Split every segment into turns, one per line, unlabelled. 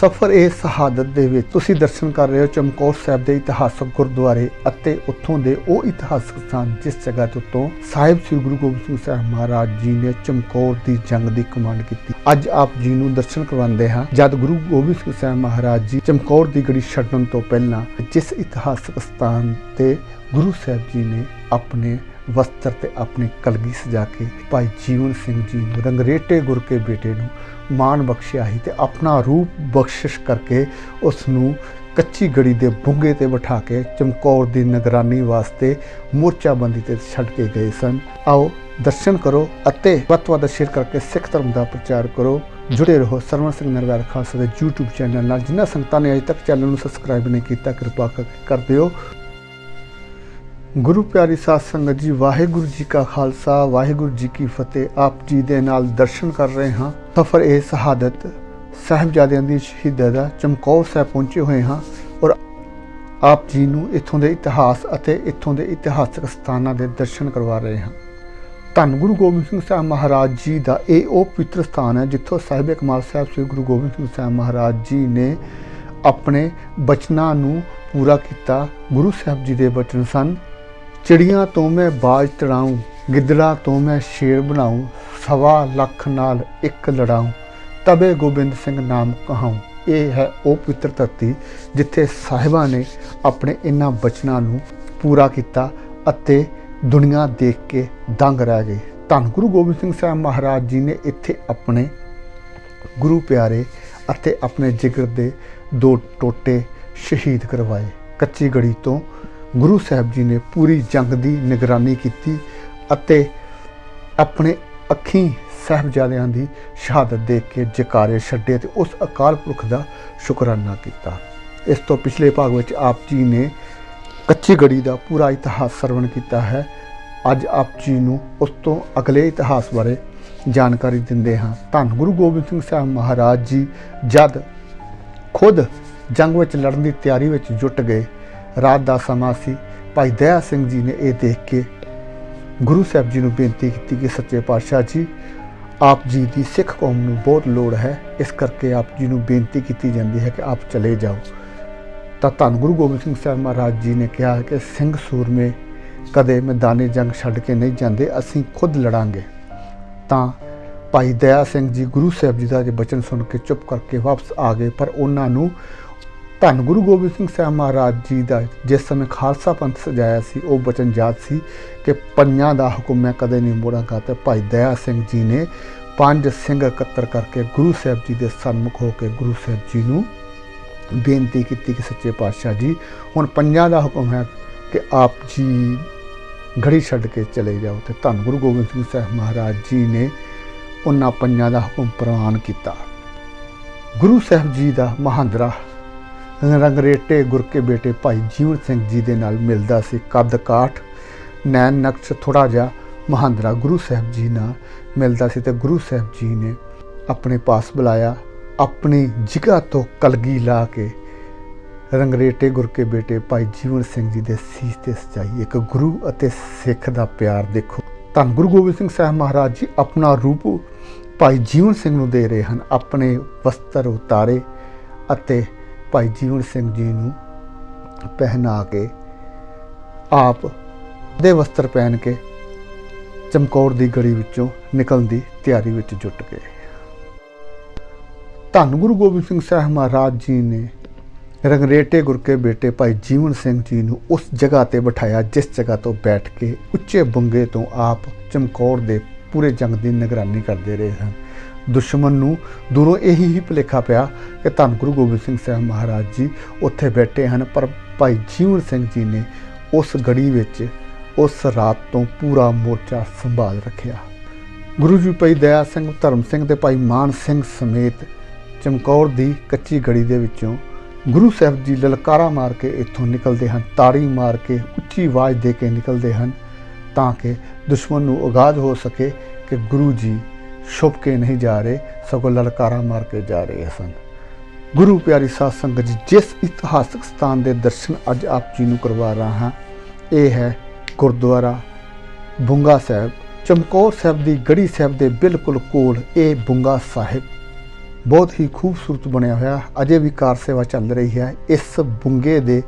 ਸਫਰ ਇਹ ਸ਼ਹਾਦਤ ਦੇ ਵਿੱਚ। ਤੁਸੀਂ ਦਰਸ਼ਨ ਕਰ ਰਹੇ ਹੋ ਚਮਕੌਰ ਸਾਹਿਬ ਦੇ ਇਤਿਹਾਸਕ ਗੁਰਦੁਆਰੇ ਅਤੇ ਉੱਥੋਂ ਦੇ ਉਹ ਇਤਿਹਾਸਕ ਸਥਾਨ ਜਿਸ ਜਗ੍ਹਾ ਤੋਂ ਤੋਂ ਸਾਹਿਬ ਸ੍ਰੀ ਗੁਰੂ ਗੋਬਿੰਦ ਸਿੰਘ ਸਾਹਿਬ ਮਹਾਰਾਜ ਜੀ ਨੇ ਚਮਕੌਰ ਦੀ ਜੰਗ ਦੀ ਕਮਾਂਡ ਕੀਤੀ। ਅੱਜ ਆਪ ਜੀ ਨੂੰ ਦਰਸ਼ਨ ਕਰਵਾਉਂਦੇ ਹਾਂ। ਜਦ ਗੁਰੂ ਗੋਬਿੰਦ ਸਿੰਘ ਸਾਹਿਬ ਮਹਾਰਾਜ ਜੀ ਚਮਕੌਰ ਦੀ ਗੜੀ ਛੱਡਣ ਤੋਂ ਪਹਿਲਾਂ ਜਿਸ ਇਤਿਹਾਸਕ ਸਥਾਨ ਤੇ ਗੁਰੂ ਸਾਹਿਬ ਜੀ ਨੇ ਆਪਣੇ ਵਸਤਰ ਤੇ ਆਪਣੀ ਕਲਗੀ ਸਜਾ ਕੇ ਭਾਈ ਜੀਵਨ ਸਿੰਘ ਜੀ ਨੂੰ ਰੰਗਰੇਟੇ ਗੁਰ ਕੇ ਬੇਟੇ ਨੂੰ ਮਾਣ ਬਖਸ਼ਿਆ ਹੀ ਤੇ ਆਪਣਾ ਰੂਪ ਬਖਸ਼ਿਸ਼ ਕਰਕੇ ਉਸ ਨੂੰ ਕੱਚੀ ਗੜੀ ਦੇ ਬੁੰਗੇ ਤੇ ਬਿਠਾ ਕੇ ਚਮਕੌਰ ਦੀ ਨਿਗਰਾਨੀ ਵਾਸਤੇ ਮੋਰਚਾਬੰਦੀ ਤੇ ਛੱਡ ਕੇ ਗਏ ਸਨ। ਆਓ ਦਰਸ਼ਨ ਕਰੋ ਅਤੇ ਵੱਧ ਤੋਂ ਸ਼ੇਅਰ ਕਰਕੇ ਸਿੱਖ ਧਰਮ ਦਾ ਪ੍ਰਚਾਰ ਕਰੋ। ਜੁੜੇ ਰਹੋ ਸਰਵਨ ਸਿੰਘ ਨਰਵੈਰ ਖਾਲਸਾ ਦੇ YouTube ਚੈਨਲ ਨਾਲ। ਜਿਨ੍ਹਾਂ ਸੰਗਤਾਂ ਨੇ ਅਜੇ ਤੱਕ ਚੈਨਲ ਨੂੰ ਸਬਸਕ੍ਰਾਈਬ ਨਹੀਂ ਕੀਤਾ, ਕਿਰਪਾ ਕਰਕੇ ਕਰ ਦਿਓ। ਗੁਰੂ ਪਿਆਰੀ ਸਾਧ ਸੰਗਤ ਜੀ, ਵਾਹਿਗੁਰੂ ਜੀ ਕਾ ਖਾਲਸਾ, ਵਾਹਿਗੁਰੂ ਜੀ ਕੀ ਫਤਿਹ। ਆਪ ਜੀ ਦੇ ਨਾਲ ਦਰਸ਼ਨ ਕਰ ਰਹੇ ਹਾਂ। ਸਫਰ ਇਹ ਸ਼ਹਾਦਤ ਸਾਹਿਬਜ਼ਾਦਿਆਂ ਦੀ ਸ਼ਹੀਦਾਂ ਦਾ ਚਮਕੌਰ ਸਾਹਿਬ ਪਹੁੰਚੇ ਹੋਏ ਹਾਂ ਔਰ ਆਪ ਜੀ ਨੂੰ ਇੱਥੋਂ ਦੇ ਇਤਿਹਾਸ ਅਤੇ ਇੱਥੋਂ ਦੇ ਇਤਿਹਾਸਕ ਸਥਾਨਾਂ ਦੇ ਦਰਸ਼ਨ ਕਰਵਾ ਰਹੇ ਹਾਂ। ਧੰਨ ਗੁਰੂ ਗੋਬਿੰਦ ਸਿੰਘ ਸਾਹਿਬ ਮਹਾਰਾਜ ਜੀ ਦਾ ਇਹ ਉਹ ਪਵਿੱਤਰ ਸਥਾਨ ਹੈ ਜਿੱਥੋਂ ਸਾਹਿਬ ਕਮਾਲ ਸਾਹਿਬ ਸ੍ਰੀ ਗੁਰੂ ਗੋਬਿੰਦ ਸਿੰਘ ਸਾਹਿਬ ਮਹਾਰਾਜ ਜੀ ਨੇ ਆਪਣੇ ਬਚਨਾਂ ਨੂੰ ਪੂਰਾ ਕੀਤਾ। ਗੁਰੂ ਸਾਹਿਬ ਜੀ ਦੇ ਬਚਨ ਸਨ। ਚਿੜੀਆਂ ਤੋਂ ਮੈਂ ਬਾਜ ਤੜਾਉਂ ਗਿੱਦੜਾ ਤੋਂ ਮੈਂ ਸ਼ੇਰ ਬਣਾਉਂ ਸਵਾ ਲੱਖ ਨਾਲ ਇੱਕ ਲੜਾਉਂ ਤਬੇ ਗੋਬਿੰਦ ਸਿੰਘ ਨਾਮ ਕਹਾਉਂ ਇਹ ਹੈ ਉਹ ਪਵਿੱਤਰ ਧਰਤੀ ਜਿੱਥੇ ਸਾਹਿਬਾਂ ਨੇ ਆਪਣੇ ਇਹਨਾਂ ਬਚਨਾਂ ਨੂੰ ਪੂਰਾ ਕੀਤਾ ਅਤੇ ਦੁਨੀਆ ਦੇਖ ਕੇ ਦੰਗ ਰਹਿ ਗਈ ਧੰਨ ਗੁਰੂ ਗੋਬਿੰਦ ਸਿੰਘ ਸਾਹਿਬ ਮਹਾਰਾਜ ਜੀ ਨੇ ਇੱਥੇ ਆਪਣੇ ਗੁਰੂ ਪਿਆਰੇ ਅਤੇ ਆਪਣੇ ਜਿਗਰ ਦੇ ਦੋ ਟੋਟੇ ਸ਼ਹੀਦ ਕਰਵਾਏ। ਕੱਚੀ ਗੜੀ ਤੋਂ ਗੁਰੂ ਸਾਹਿਬ ਜੀ ਨੇ ਪੂਰੀ ਜੰਗ ਦੀ ਨਿਗਰਾਨੀ ਕੀਤੀ ਅਤੇ ਆਪਣੇ ਅੱਖੀਂ ਸਾਹਿਬਜ਼ਾਦਿਆਂ ਦੀ ਸ਼ਹਾਦਤ ਦੇਖ ਕੇ ਜਕਾਰੇ ਛੱਡੇ ਤੇ ਉਸ ਅਕਾਲ ਪੁਰਖ ਦਾ ਸ਼ੁਕਰਾਨਾ ਕੀਤਾ। ਇਸ ਤੋਂ ਪਿਛਲੇ ਭਾਗ ਵਿੱਚ ਆਪ ਜੀ ਨੇ ਕੱਚੀ ਗੜੀ ਦਾ ਪੂਰਾ ਇਤਿਹਾਸ ਸਰਵਣ ਕੀਤਾ ਹੈ। ਅੱਜ ਆਪ ਜੀ ਨੂੰ ਉਸ ਤੋਂ ਅਗਲੇ ਇਤਿਹਾਸ ਬਾਰੇ ਜਾਣਕਾਰੀ ਦਿੰਦੇ ਹਾਂ। ਧੰਨ ਗੁਰੂ ਗੋਬਿੰਦ ਸਿੰਘ ਸਾਹਿਬ ਮਹਾਰਾਜ ਜੀ, ਜਦ ਖੁਦ ਜੰਗ ਵਿੱਚ ਲੜਨ ਦੀ ਤਿਆਰੀ ਵਿੱਚ ਜੁਟ ਗਏ ਰਾਤ ਦਾ ਸਮਾਂ ਸੀ। ਭਾਈ ਦਇਆ ਸਿੰਘ ਜੀ ਨੇ ਇਹ ਦੇਖ ਕੇ ਗੁਰੂ ਸਾਹਿਬ ਜੀ ਨੂੰ ਬੇਨਤੀ ਕੀਤੀ ਕਿ ਸੱਚੇ ਪਾਤਸ਼ਾਹ ਜੀ, ਆਪ ਜੀ ਦੀ ਸਿੱਖ ਕੌਮ ਨੂੰ ਬਹੁਤ ਲੋੜ ਹੈ। ਇਸ ਕਰਕੇ ਆਪ ਜੀ ਨੂੰ ਬੇਨਤੀ ਕੀਤੀ ਜਾਂਦੀ ਹੈ ਕਿ ਆਪ ਚਲੇ ਜਾਓ। ਤਾਂ ਧੰਨ ਗੁਰੂ ਗੋਬਿੰਦ ਸਿੰਘ ਸਾਹਿਬ ਮਹਾਰਾਜ ਜੀ ਨੇ ਕਿਹਾ ਕਿ ਸਿੰਘ ਸੂਰਮੇ ਕਦੇ ਮੈਦਾਨੇ ਜੰਗ ਛੱਡ ਕੇ ਨਹੀਂ ਜਾਂਦੇ, ਅਸੀਂ ਖੁਦ ਲੜਾਂਗੇ। ਤਾਂ ਭਾਈ ਦਇਆ ਸਿੰਘ ਜੀ ਗੁਰੂ ਸਾਹਿਬ ਜੀ ਦਾ ਜੇ ਬਚਨ ਸੁਣ ਕੇ ਚੁੱਪ ਕਰਕੇ ਵਾਪਸ ਆ ਗਏ, ਪਰ ਉਹਨਾਂ ਨੂੰ ਧੰਨ ਗੁਰੂ ਗੋਬਿੰਦ ਸਿੰਘ ਸਾਹਿਬ ਮਹਾਰਾਜ ਜੀ ਦਾ ਜਿਸ ਸਮੇਂ ਖਾਲਸਾ ਪੰਥ ਸਜਾਇਆ ਸੀ, ਉਹ ਬਚਨ ਯਾਦ ਸੀ ਕਿ ਪੰਜਾਂ ਦਾ ਹੁਕਮ ਮੈਂ ਕਦੇ ਨਹੀਂ ਮੋੜਾਂਗਾ ਤੇ ਭਾਈ ਦਇਆ ਸਿੰਘ ਜੀ ਨੇ ਪੰਜ ਸਿੰਘ ਇਕੱਤਰ ਕਰਕੇ ਗੁਰੂ ਸਾਹਿਬ ਜੀ ਦੇ ਸਨਮੁਖ ਹੋ ਕੇ ਗੁਰੂ ਸਾਹਿਬ ਜੀ ਨੂੰ ਬੇਨਤੀ ਕੀਤੀ ਕਿ ਸੱਚੇ ਪਾਤਸ਼ਾਹ ਜੀ, ਹੁਣ ਪੰਜਾਂ ਦਾ ਹੁਕਮ ਹੈ ਕਿ ਆਪ ਜੀ ਘੜੀ ਛੱਡ ਕੇ ਚਲੇ ਜਾਓ ਤੇ ਧੰਨ ਗੁਰੂ ਗੋਬਿੰਦ ਸਿੰਘ ਸਾਹਿਬ ਮਹਾਰਾਜ ਜੀ ਨੇ ਉਹਨਾਂ ਪੰਜਾਂ ਦਾ ਹੁਕਮ ਪ੍ਰਵਾਨ ਕੀਤਾ। ਗੁਰੂ ਸਾਹਿਬ ਜੀ ਦਾ ਮਹਾਂਦਰਾ ਰੰਗਰੇਟੇ ਗੁਰ ਕੇ ਬੇਟੇ ਭਾਈ ਜੀਵਨ ਸਿੰਘ ਜੀ ਦੇ ਨਾਲ ਮਿਲਦਾ ਸੀ ਕੱਦ ਕਾਠ। ਨੈਣ ਨਕਸ਼ ਥੋੜਾ ਜਿਹਾ ਮਹਾਂਦਰਾ ਗੁਰੂ ਸਾਹਿਬ ਜੀ ਨਾਲ ਮਿਲਦਾ ਸੀ ਤੇ ਗੁਰੂ ਸਾਹਿਬ ਜੀ ਨੇ ਆਪਣੇ ਪਾਸ ਬੁਲਾਇਆ, ਆਪਣੀ ਜਿਗ੍ਹਾ ਤੋਂ ਕਲਗੀ ਲਾ ਕੇ ਰੰਗਰੇਟੇ ਗੁਰ ਕੇ ਬੇਟੇ ਭਾਈ ਜੀਵਨ ਸਿੰਘ ਜੀ ਦੇ ਸੀਸ ਤੇ ਸਜਾਈ ਇੱਕ ਗੁਰੂ ਅਤੇ ਸਿੱਖ ਦਾ ਪਿਆਰ ਦੇਖੋ। ਧੰਨ ਗੁਰੂ ਗੋਬਿੰਦ ਸਿੰਘ ਸਾਹਿਬ ਮਹਾਰਾਜ ਜੀ, ਆਪਣਾ ਰੂਪ ਭਾਈ ਜੀਵਨ ਸਿੰਘ ਨੂੰ ਦੇ ਰਹੇ ਹਨ, ਆਪਣੇ ਵਸਤਰ ਉਤਾਰੇ ਅਤੇ ਭਾਈ ਜੀਵਨ ਸਿੰਘ ਜੀ ਨੂੰ ਪਹਿਨਾ ਕੇ ਆਪ ਦੇ ਵਸਤਰ ਪਹਿਨ ਕੇ ਚਮਕੌਰ ਦੀ ਗੜੀ ਵਿੱਚੋਂ ਨਿਕਲਣ ਦੀ ਤਿਆਰੀ ਵਿੱਚ ਜੁਟ ਗਏ। ਧੰਨ ਗੁਰੂ ਗੋਬਿੰਦ ਸਿੰਘ ਸਾਹਿਬ ਮਹਾਰਾਜ ਜੀ ਨੇ ਰੰਗਰੇਟੇ ਗੁਰਕੇ ਬੇਟੇ ਭਾਈ ਜੀਵਨ ਸਿੰਘ ਜੀ ਨੂੰ ਉਸ ਜਗ੍ਹਾ ਤੇ ਬਿਠਾਇਆ ਜਿਸ ਜਗ੍ਹਾ ਤੋਂ ਬੈਠ ਕੇ ਉੱਚੇ ਬੰਗੇ ਤੋਂ ਆਪ ਚਮਕੌਰ ਦੇ ਪੂਰੇ ਜੰਗ ਦੀ ਨਿਗਰਾਨੀ ਕਰਦੇ ਰਹੇ ਹਨ। ਦੁਸ਼ਮਣ ਨੂੰ ਦੂਰੋਂ ਇਹੀ ਹੀ ਭੁਲੇਖਾ ਪਿਆ ਕਿ ਧੰਨ ਗੁਰੂ ਗੋਬਿੰਦ ਸਿੰਘ ਸਾਹਿਬ ਮਹਾਰਾਜ ਜੀ ਉੱਥੇ ਬੈਠੇ ਹਨ, ਪਰ ਭਾਈ ਜੀਵਨ ਸਿੰਘ ਜੀ ਨੇ ਉਸ ਗੜੀ ਵਿੱਚ ਉਸ ਰਾਤ ਤੋਂ ਪੂਰਾ ਮੋਰਚਾ ਸੰਭਾਲ ਰੱਖਿਆ। ਗੁਰੂ ਜੀ ਭਾਈ ਦਇਆ ਸਿੰਘ, ਧਰਮ ਸਿੰਘ ਤੇ ਭਾਈ ਮਾਨ ਸਿੰਘ ਸਮੇਤ ਚਮਕੌਰ ਦੀ ਕੱਚੀ ਗੜੀ ਦੇ ਵਿੱਚੋਂ ਗੁਰੂ ਸਾਹਿਬ ਜੀ ਲਲਕਾਰਾ ਮਾਰ ਕੇ ਇੱਥੋਂ ਨਿਕਲਦੇ ਹਨ, ਤਾੜੀ ਮਾਰ ਕੇ ਉੱਚੀ ਆਵਾਜ਼ ਦੇ ਕੇ ਨਿਕਲਦੇ ਹਨ ਤਾਂ ਕਿ ਦੁਸ਼ਮਣ ਨੂੰ ਆਗਾਜ਼ ਹੋ ਸਕੇ ਕਿ ਗੁਰੂ ਜੀ ਛੁਪ ਕੇ ਨਹੀਂ ਜਾ ਰਹੇ, ਸਗੋਂ ਲਲਕਾਰਾ ਮਾਰ ਕੇ ਜਾ ਰਹੇ ਸਨ। ਗੁਰੂ ਪਿਆਰੀ ਸਾਧ ਸੰਗਤ ਜੀ, ਜਿਸ ਇਤਿਹਾਸਕ ਸਥਾਨ ਦੇ ਦਰਸ਼ਨ ਅੱਜ ਆਪ ਜੀ ਨੂੰ ਕਰਵਾ ਰਹਾ ਹਾਂ, ਇਹ ਹੈ ਗੁਰਦੁਆਰਾ ਬੁੰਗਾ ਸਾਹਿਬ। ਚਮਕੌਰ ਸਾਹਿਬ ਦੀ ਗੜੀ ਸਾਹਿਬ ਦੇ ਬਿਲਕੁਲ ਕੋਲ ਇਹ ਬੁੰਗਾ ਸਾਹਿਬ। ਬਹੁਤ ਹੀ ਖੂਬਸੂਰਤ ਬਣਿਆ ਹੋਇਆ, ਅਜੇ ਵੀ ਕਾਰ ਸੇਵਾ ਚੱਲ ਰਹੀ ਹੈ। ਇਸ ਬੁੰਗੇ ਦੇ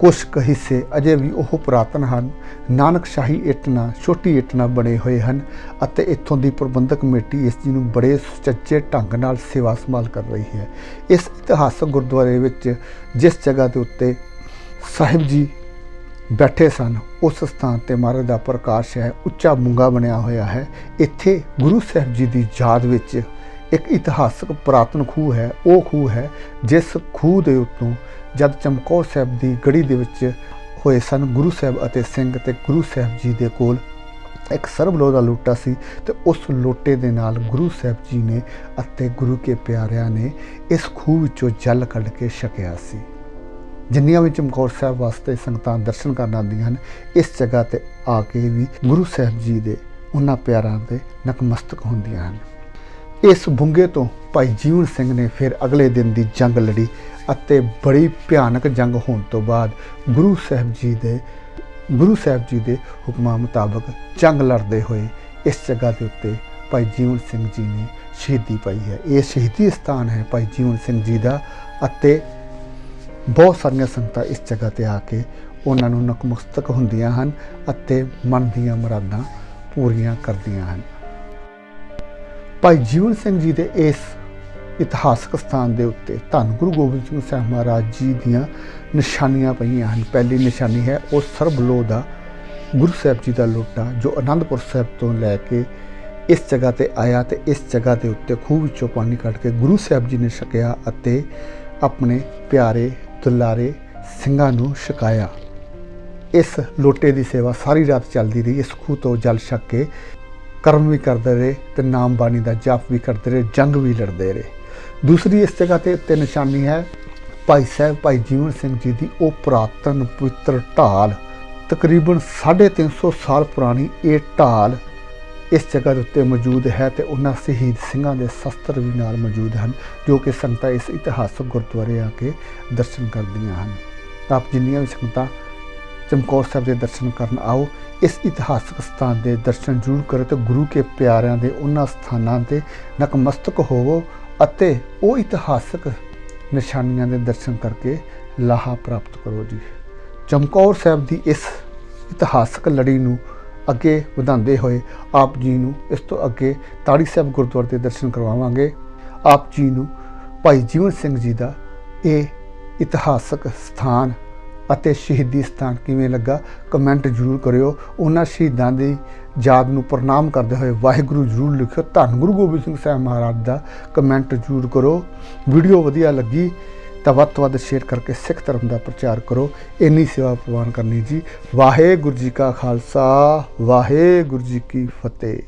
ਕੁਝ ਕੁ ਹਿੱਸੇ ਅਜੇ ਵੀ ਉਹ ਪੁਰਾਤਨ ਹਨ। ਨਾਨਕ ਸ਼ਾਹੀ ਇੱਟ ਨਾਲ ਛੋਟੀ ਇੱਟ ਨਾਲ ਬਣੇ ਹੋਏ ਹਨ ਅਤੇ ਇੱਥੋਂ ਦੀ ਪ੍ਰਬੰਧਕ ਕਮੇਟੀ ਇਸ ਜੀ ਨੂੰ ਬੜੇ ਸੁਚੱਜੇ ਢੰਗ ਨਾਲ ਸੇਵਾ ਸੰਭਾਲ ਕਰ ਰਹੀ ਹੈ। ਇਸ ਇਤਿਹਾਸਕ ਗੁਰਦੁਆਰੇ ਵਿੱਚ ਜਿਸ ਜਗ੍ਹਾ ਦੇ ਉੱਤੇ ਸਾਹਿਬ ਜੀ ਬੈਠੇ ਸਨ, ਉਸ ਸਥਾਨ ਤੇ ਮਹਾਰਾਜ ਦਾ ਪ੍ਰਕਾਸ਼ ਹੈ, ਉੱਚਾ ਮੂੰਗਾ ਬਣਿਆ ਹੋਇਆ ਹੈ। ਇੱਥੇ ਗੁਰੂ ਸਾਹਿਬ ਜੀ ਦੀ ਯਾਦ ਵਿੱਚ ਇੱਕ ਇਤਿਹਾਸਕ ਪੁਰਾਤਨ ਖੂਹ ਹੈ, ਉਹ ਖੂਹ ਹੈ ਜਿਸ ਖੂਹ ਦੇ ਉੱਤੋਂ ਜਦ ਚਮਕੌਰ ਸਾਹਿਬ ਦੀ ਗੜੀ ਦੇ ਵਿੱਚ ਹੋਏ ਸਨ, ਗੁਰੂ ਸਾਹਿਬ ਅਤੇ ਸਿੰਘ ਤੇ ਗੁਰੂ ਸਾਹਿਬ ਜੀ ਦੇ ਕੋਲ ਇੱਕ ਸਰਬਲੋ ਦਾ ਲੋਟਾ ਸੀ ਤੇ ਉਸ ਲੋਟੇ ਦੇ ਨਾਲ ਗੁਰੂ ਸਾਹਿਬ ਜੀ ਨੇ ਅਤੇ ਗੁਰੂ ਕੇ ਪਿਆਰਿਆਂ ਨੇ ਇਸ ਖੂਹ ਵਿੱਚੋਂ ਜਲ ਕੱਢ ਕੇ ਛਕਿਆ ਸੀ। ਜਿੰਨੀਆਂ ਵੀ ਚਮਕੌਰ ਸਾਹਿਬ ਵਾਸਤੇ ਸੰਗਤਾਂ ਦਰਸ਼ਨ ਕਰਨ ਆਉਂਦੀਆਂ ਹਨ, ਇਸ ਜਗ੍ਹਾ ਤੇ ਆ ਕੇ ਵੀ ਗੁਰੂ ਸਾਹਿਬ ਜੀ ਦੇ ਉਹਨਾਂ ਪਿਆਰਾਂ ਦੇ ਨਕਮਸਤਕ ਹੁੰਦੀਆਂ ਹਨ। ਇਸ ਬੁੰਗੇ ਤੋਂ ਭਾਈ ਜੀਵਨ ਸਿੰਘ ਨੇ ਫਿਰ ਅਗਲੇ ਦਿਨ ਦੀ ਜੰਗ ਲੜੀ ਅਤੇ ਬੜੀ ਭਿਆਨਕ ਜੰਗ ਹੋਣ ਤੋਂ ਬਾਅਦ ਗੁਰੂ ਸਾਹਿਬ ਜੀ ਦੇ, ਗੁਰੂ ਸਾਹਿਬ ਜੀ ਦੇ ਹੁਕਮਾਂ ਮੁਤਾਬਕ ਜੰਗ ਲੜਦੇ ਹੋਏ ਇਸ ਜਗ੍ਹਾ ਦੇ ਉੱਤੇ ਭਾਈ ਜੀਵਨ ਸਿੰਘ ਜੀ ਨੇ ਸ਼ਹੀਦੀ ਪਾਈ ਹੈ। ਇਹ ਸ਼ਹੀਦੀ ਸਥਾਨ ਹੈ ਭਾਈ ਜੀਵਨ ਸਿੰਘ ਜੀ ਦਾ ਅਤੇ ਬਹੁਤ ਸਾਰੀਆਂ ਸੰਗਤਾਂ ਇਸ ਜਗ੍ਹਾ ਤੇ ਆ ਕੇ ਉਹਨਾਂ ਨੂੰ ਨਕਮਸਤਕ ਹੁੰਦੀਆਂ ਹਨ ਅਤੇ ਮਨ ਦੀਆਂ ਮੁਰਾਦਾਂ ਪੂਰੀਆਂ ਕਰਦੀਆਂ ਹਨ। ਭਾਈ ਜੀਵਨ ਸਿੰਘ ਜੀ ਦੇ ਇਸ ਇਤਿਹਾਸਕ ਸਥਾਨ ਦੇ ਉੱਤੇ ਧੰਨ ਗੁਰੂ ਗੋਬਿੰਦ ਸਿੰਘ ਸਾਹਿਬ ਮਹਾਰਾਜ ਜੀ ਦੀਆਂ ਨਿਸ਼ਾਨੀਆਂ ਪਈਆਂ ਹਨ। ਪਹਿਲੀ ਨਿਸ਼ਾਨੀ ਹੈ, ਉਹ ਸਰਬਲੋ ਦਾ ਗੁਰੂ ਸਾਹਿਬ ਜੀ ਦਾ ਲੋਟਾ, ਜੋ ਆਨੰਦਪੁਰ ਸਾਹਿਬ ਤੋਂ ਲੈ ਕੇ ਇਸ ਜਗ੍ਹਾ ਤੇ ਆਇਆ ਤੇ ਇਸ ਜਗ੍ਹਾ ਦੇ ਉੱਤੇ ਖੂਹ ਵਿੱਚੋਂ ਪਾਣੀ ਕੱਢ ਕੇ ਗੁਰੂ ਸਾਹਿਬ ਜੀ ਨੇ ਛਕਿਆ ਅਤੇ ਆਪਣੇ ਪਿਆਰੇ ਦੁਲਾਰੇ ਸਿੰਘਾਂ ਨੂੰ ਛਕਾਇਆ। ਇਸ ਲੋਟੇ ਦੀ ਸੇਵਾ ਸਾਰੀ ਰਾਤ ਚੱਲਦੀ ਰਹੀ। ਇਸ ਖੂਹ ਤੋਂ ਜਲ ਛਕ ਕੇ ਕਰਮ ਵੀ ਕਰਦੇ ਰਹੇ ਤੇ ਨਾਮ ਬਾਣੀ ਦਾ ਜਪ ਵੀ ਕਰਦੇ ਰਹੇ, ਜੰਗ ਵੀ ਲੜਦੇ ਰਹੇ। ਦੂਸਰੀ ਇਸ ਜਗ੍ਹਾ ਤੇ ਉੱਤੇ ਨਿਸ਼ਾਨੀ ਹੈ, ਭਾਈ ਸਾਹਿਬ, ਭਾਈ ਜੀਵਨ ਸਿੰਘ ਜੀ ਦੀ ਉਹ ਪੁਰਾਤਨ ਪਵਿੱਤਰ ਢਾਲ। ਤਕਰੀਬਨ 350 ਸਾਲ ਪੁਰਾਣੀ ਇਹ ਢਾਲ ਇਸ ਜਗ੍ਹਾ ਦੇ ਉੱਤੇ ਮੌਜੂਦ ਹੈ ਤੇ ਉਹਨਾਂ ਸ਼ਹੀਦ ਸਿੰਘਾਂ ਦੇ ਸ਼ਸਤਰ ਵੀ ਨਾਲ ਮੌਜੂਦ ਹਨ, ਜੋ ਕਿ ਸੰਗਤਾਂ ਇਸ ਇਤਿਹਾਸਕ ਗੁਰਦੁਆਰੇ ਆ ਕੇ ਦਰਸ਼ਨ ਕਰਦੀਆਂ ਹਨ। ਆਪ ਜਿੰਨੀਆਂ ਵੀ ਸੰਗਤਾਂ ਚਮਕੌਰ ਸਾਹਿਬ ਦੇ ਦਰਸ਼ਨ ਕਰਨ ਆਓ, ਇਸ ਇਤਿਹਾਸਕ ਸਥਾਨ ਦੇ ਦਰਸ਼ਨ ਜ਼ਰੂਰ ਕਰੋ ਤੇ ਗੁਰੂ ਕੇ ਪਿਆਰਿਆਂ ਦੇ ਉਹਨਾਂ ਸਥਾਨਾਂ ਤੇ ਨਕਮਸਤਕ ਹੋਵੋ ਅਤੇ ਉਹ ਇਤਿਹਾਸਕ ਨਿਸ਼ਾਨੀਆਂ ਦੇ ਦਰਸ਼ਨ ਕਰਕੇ ਲਾਹਾ ਪ੍ਰਾਪਤ ਕਰੋ ਜੀ। ਚਮਕੌਰ ਸਾਹਿਬ ਦੀ ਇਸ ਇਤਿਹਾਸਕ ਲੜੀ ਨੂੰ ਅੱਗੇ ਵਧਾਉਂਦੇ ਹੋਏ ਆਪ ਜੀ ਨੂੰ ਇਸ ਤੋਂ ਅੱਗੇ ਤਾੜੀ ਸਾਹਿਬ ਗੁਰਦੁਆਰੇ ਦੇ ਦਰਸ਼ਨ ਕਰਵਾਵਾਂਗੇ। ਆਪ ਜੀ ਨੂੰ ਭਾਈ ਜੀਵਨ ਸਿੰਘ ਜੀ ਦਾ ਇਹ ਇਤਿਹਾਸਕ ਸਥਾਨ ਅਤੇ ਸ਼ਹੀਦੀ ਸਥਾਨ ਕਿਵੇਂ ਲੱਗਾ ਕਮੈਂਟ ਜ਼ਰੂਰ ਕਰਿਓ। ਉਹਨਾਂ ਸ਼ਹੀਦਾਂ ਦੀ ਯਾਦ ਨੂੰ ਪ੍ਰਣਾਮ ਕਰਦੇ ਹੋਏ ਵਾਹਿਗੁਰੂ ਜ਼ਰੂਰ ਲਿਖਿਓ। ਧੰਨ ਗੁਰੂ ਗੋਬਿੰਦ ਸਿੰਘ ਸਾਹਿਬ ਮਹਾਰਾਜ ਦਾ ਕਮੈਂਟ ਜ਼ਰੂਰ ਕਰੋ। ਵੀਡੀਓ ਵਧੀਆ ਲੱਗੀ ਤਾਂ ਵੱਧ ਤੋਂ ਵੱਧ ਸ਼ੇਅਰ ਕਰਕੇ ਸਿੱਖ ਧਰਮ ਦਾ ਪ੍ਰਚਾਰ ਕਰੋ। ਇੰਨੀ ਸੇਵਾ ਪ੍ਰਵਾਨ ਕਰਨੀ ਜੀ। ਵਾਹਿਗੁਰੂ ਜੀ ਕਾ ਖਾਲਸਾ, ਵਾਹਿਗੁਰੂ ਜੀ ਕੀ ਫਤਿਹ।